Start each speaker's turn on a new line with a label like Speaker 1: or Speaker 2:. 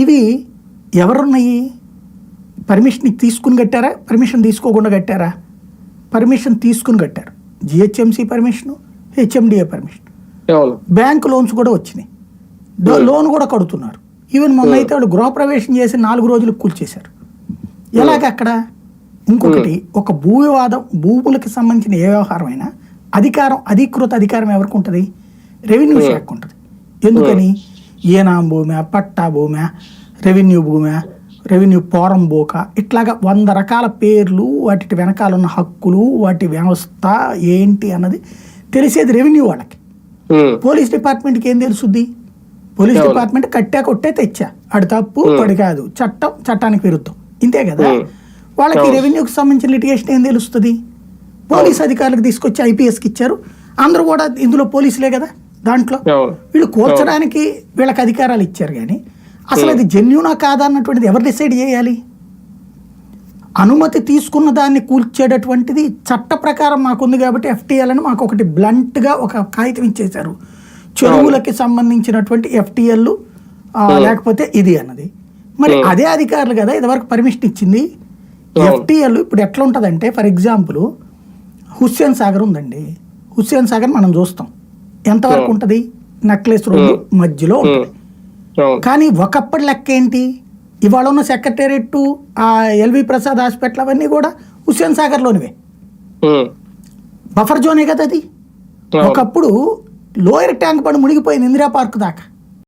Speaker 1: ఇవి ఎవరున్నాయి? పర్మిషన్ తీసుకుని కట్టారా? పర్మిషన్ తీసుకోకుండా కట్టారా? పర్మిషన్ తీసుకుని కట్టారు. GHMC permission HMDA permission bank loans కూడా వచ్చినాయి. లోన్ కూడా కడుతున్నారు. ఈవెన్ మొన్న అయితే వాళ్ళు గృహప్రవేశం చేసి నాలుగు రోజులకు కూల్చేశారు ఎలాగ అక్కడ? ఇంకొకటి ఒక భూ వివాదం భూములకు సంబంధించిన ఏ వ్యవహారం అయినా అధికారం అధికృత అధికారం ఎవరికి ఉంటుంది? రెవెన్యూ శాఖ ఉంటుంది. ఎందుకని? ఏనాం భూమి పట్టా భూమి రెవెన్యూ భూమి రెవెన్యూ పోరం బోక ఇట్లాగా వంద రకాల పేర్లు వాటి వెనకాల ఉన్న హక్కులు వాటి వ్యవస్థ ఏంటి అన్నది తెలిసేది రెవెన్యూ వాళ్ళకి. పోలీస్ డిపార్ట్మెంట్కి ఏం తెలుసుద్ది? పోలీస్. డిపార్ట్మెంట్ కట్టా కొట్టే తెచ్చా. అడు తప్పు పడి కాదు. చట్టం చట్టానికి విరుద్ధం. ఇంతే కదా. వాళ్ళకి. రెవెన్యూకి సంబంధించిన లిటిగేషన్ ఏం తెలుస్తుంది? పోలీస్ అధికారులకు తీసుకొచ్చి ఐపీఎస్కి ఇచ్చారు. అందరూ కూడా ఇందులో పోలీసులే కదా? దాంట్లో వీళ్ళు కూర్చడానికి వీళ్ళకి అధికారాలు ఇచ్చారు కానీ అసలు అది జెన్యునా కాదా అన్నటువంటిది ఎవరు డిసైడ్ చేయాలి? అనుమతి తీసుకున్న దాన్ని కూల్చేటటువంటిది చట్ట ప్రకారం మాకుంది కాబట్టి ఎఫ్టీఎల్ అని మాకు ఒకటి బ్లంట్గా ఒక కాగితం ఇచ్చేశారు. చెరువులకి సంబంధించినటువంటి ఎఫ్టీఎల్ లేకపోతే ఇది అన్నది. మరి అదే అధికారులు కదా ఇదివరకు పర్మిషన్ ఇచ్చింది. ఎఫ్టీఎల్ ఇప్పుడు ఎట్లా ఉంటుందంటే ఫర్ ఎగ్జాంపుల్ హుస్సేన్ సాగర్ ఉందండి. హుస్సేన్ సాగర్ మనం చూస్తాం. ఎంతవరకు ఉంటుంది? నెక్లెస్ రోడ్డు మధ్యలో ఉంటుంది. కానీ ఒకప్పటి లెక్క ఏంటి? ఇవాళ ఉన్న సెక్రటేరియట్ ఆ ఎల్వి ప్రసాద్ హాస్పిటల్ అవన్నీ కూడా హుస్సేన్ సాగర్లోనివే. బఫర్ జోనే కదా అది. ఒకప్పుడు లోయర్ ట్యాంక్ బండ్ మునిగిపోయింది ఇందిరా పార్క్ దాకా.